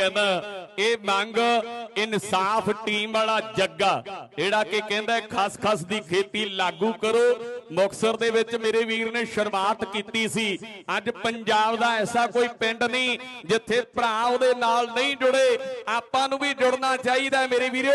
ਕਹਿੰਦਾ, ਇਹ ਮੰਗ ਇਨਸਾਫ ਟੀਮ ਵਾਲਾ ਜੱਗਾ, ਜਿਹੜਾ ਕਿ ਕਹਿੰਦਾ ਖਸ-ਖਸ ਦੀ ਖੇਤੀ ਲਾਗੂ ਕਰੋ। ਮੁਕਸਰ ਦੇ ਵਿੱਚ ਮੇਰੇ ਵੀਰ ਨੇ ਸ਼ੁਰੂਆਤ ਕੀਤੀ ਸੀ। ਅੱਜ ਪੰਜਾਬ ਦਾ ਐਸਾ ਕੋਈ ਪਿੰਡ ਨਹੀਂ ਜਿੱਥੇ ਭਰਾ ਉਹਦੇ ਨਾਲ ਨਹੀਂ ਜੁੜੇ। ਆਪਾਂ ਨੂੰ ਵੀ ਜੁੜਨਾ ਚਾਹੀਦਾ ਮੇਰੇ ਵੀਰੋ।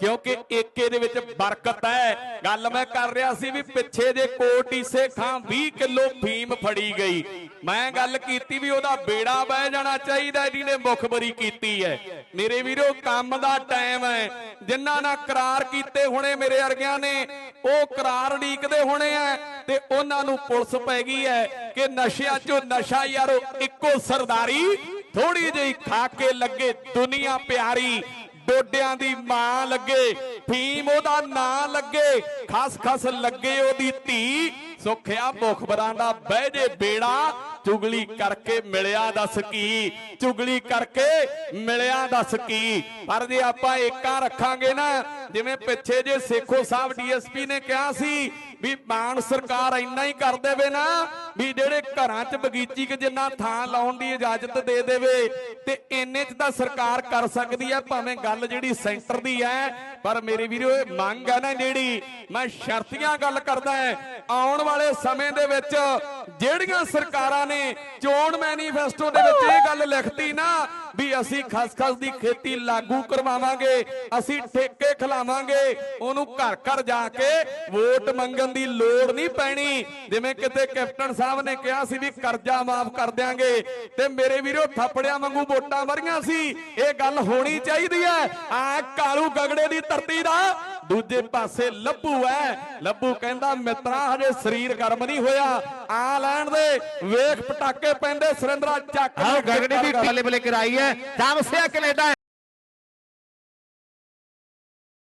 ਕਿਉਂਕਿ ਏਕੇ ਦੇ ਵਿੱਚ ਬਰਕਤ ਹੈ। ਗੱਲ ਮੈਂ ਕਰ ਰਿਹਾ ਸੀ ਵੀ ਪਿੱਛੇ ਦੇ ਕੋਟ ਈਸੇ ਖਾਂ 20 ਕਿਲੋ ਫੀਮ ਫੜੀ ਗਈ। ਮੈਂ ਗੱਲ ਕੀਤੀ ਵੀ ਉਹਦਾ ਬੇੜਾ ਬਹਿ ਜਾਣਾ ਚਾਹੀਦਾ ਹੈ ਜਿਹਨੇ ਮੁਖਬਰੀ ਕੀਤੀ ਹੈ। ਮੇਰੇ ਵੀਰੋ, ਕੰਮ ਦਾ ਟਾਈਮ ਹੈ। ਜਿਨ੍ਹਾਂ ਨਾਲ ਕਰਾਰ ਕੀਤੇ ਹੋਣੇ ਮੇਰੇ ਅਰਗਿਆਂ ਨੇ, ਉਹ ਕਰਾਰ ਢੀਕਦੇ ਹੋਣੇ ਆ ਤੇ ਉਹਨਾਂ ਨੂੰ ਪੁਲਿਸ ਪੈ ਗਈ ਹੈ ਕਿ ਨਸ਼ਿਆਂ 'ਚੋਂ ਨਸ਼ਾ ਯਾਰੋ, ਇੱਕੋ ਸਰਦਾਰੀ ਥੋੜੀ ਜਿਹੀ ਖਾ ਕੇ ਲੱਗੇ ਦੁਨੀਆ ਪਿਆਰੀ। ਡੋਡਿਆਂ ਦੀ ਮਾਂ ਲੱਗੇ, ਫੀਮ ਉਹਦਾ ਨਾਂ ਲੱਗੇ, ਖਸ ਖਸ ਲੱਗੇ ਉਹਦੀ ਧੀ। ਸੁਖਿਆ ਮੁਖਬਰਾਂ ਦਾ ਬਹਿ ਜੇ ਬੇੜਾ, ਚੁਗਲੀ ਕਰਕੇ ਮਿਲਿਆ ਦੱਸ ਕੀ? ਚੁਗਲੀ ਕਰਕੇ ਮਿਲਿਆ ਦੱਸ ਕੀ? ਪਰ ਜੇ ਆਪਾਂ ਏਕਾਂ ਰੱਖਾਂਗੇ ਨਾ, ਜਿਵੇਂ ਪਿੱਛੇ ਜੇ ਸੇਖੋ ਸਾਹਿਬ ਡੀਐਸਪੀ ਨੇ ਕਿਹਾ ਸੀ ਵੀ ਮਾਨ ਸਰਕਾਰ ਇੰਨਾ ਹੀ ਕਰ ਦੇਵੇ ਨਾ ਵੀ ਜਿਹੜੇ ਘਰਾਂ 'ਚ ਬਗੀਚੀ ਕਿ ਜਿੰਨਾ ਥਾਂ ਲਾਉਣ ਦੀ ਇਜਾਜ਼ਤ ਦੇ ਦੇਵੇ ਤੇ ਇੰਨੇ 'ਚ ਤਾਂ ਸਰਕਾਰ ਕਰ ਸਕਦੀ ਹੈ ਭਾਵੇਂ ਗੱਲ ਜਿਹੜੀ ਸੈਂਟਰ ਦੀ ਹੈ ਪਰ ਮੇਰੇ ਵੀਰੋ, ਇਹ ਮੰਗ ਹੈ ਨਾ ਜਿਹੜੀ, ਮੈਂ ਸ਼ਰਤੀਆਂ ਗੱਲ ਕਰਦਾ ਹਾਂ ਆਉਣ ਵਾਲੇ ਸਮੇਂ ਦੇ ਵਿੱਚ ਜਿਹੜੀਆਂ ਸਰਕਾਰਾਂ ਨੇ ਚੋਣ ਮੈਨੀਫੈਸਟੋ ਦੇ ਵਿੱਚ ਇਹ ਗੱਲ ਲਿਖਤੀ ਨਾ ਵੀ ਅਸੀਂ ਖਸਖਸ ਦੀ ਖੇਤੀ ਲਾਗੂ ਕਰਵਾਵਾਂਗੇ, ਅਸੀਂ ਠੇਕੇ ਖਿਲਾਵਾਂਗੇ, ਉਹਨੂੰ ਘਰ ਘਰ ਜਾ ਕੇ ਵੋਟ ਮੰਗਣ ਦੀ ਲੋੜ ਨਹੀਂ ਪੈਣੀ। ਜਿਵੇਂ ਕਿਤੇ ਕੈਪਟਨ ਸਾਹਿਬ ਨੇ ਕਿਹਾ ਸੀ ਵੀ ਕਰਜ਼ਾ ਮਾਫ ਕਰ ਦਿਆਂਗੇ, ਤੇ ਮੇਰੇ ਵੀਰੋ ਥੱਪੜਿਆਂ ਵਾਂਗੂ ਵੋਟਾਂ ਵਰੀਆਂ ਸੀ, ਇਹ ਗੱਲ ਹੋਣੀ ਚਾਹੀਦੀ ਹੈ। ਆ ਕਾਲੂ ਗਗੜੇ ਦੀ ਧਰਤੀ ਦਾ ਦੂਜੇ ਪਾਸੇ ਲੱਭੂ ਹੈ। ਲੱਭੂ ਕਹਿੰਦਾ ਮਿੱਤਰਾ, ਹਜੇ ਸਰੀਰ ਗਰਮ ਨਹੀਂ ਹੋਇਆ। ਆ ਲੈਣ ਦੇ ਵੇਖ ਪਟਾਕੇ ਪੈਂਦੇ ਸੁਰਿੰਦਰਾ ਚੱਕ ਆਹ ਗਗਨੀ ਦੀ ਬੱਲੇ ਬੱਲੇ ਕਰਾਈ ਹੈ। ਤਾਮਸਿਆ ਕੈਨੇਡਾ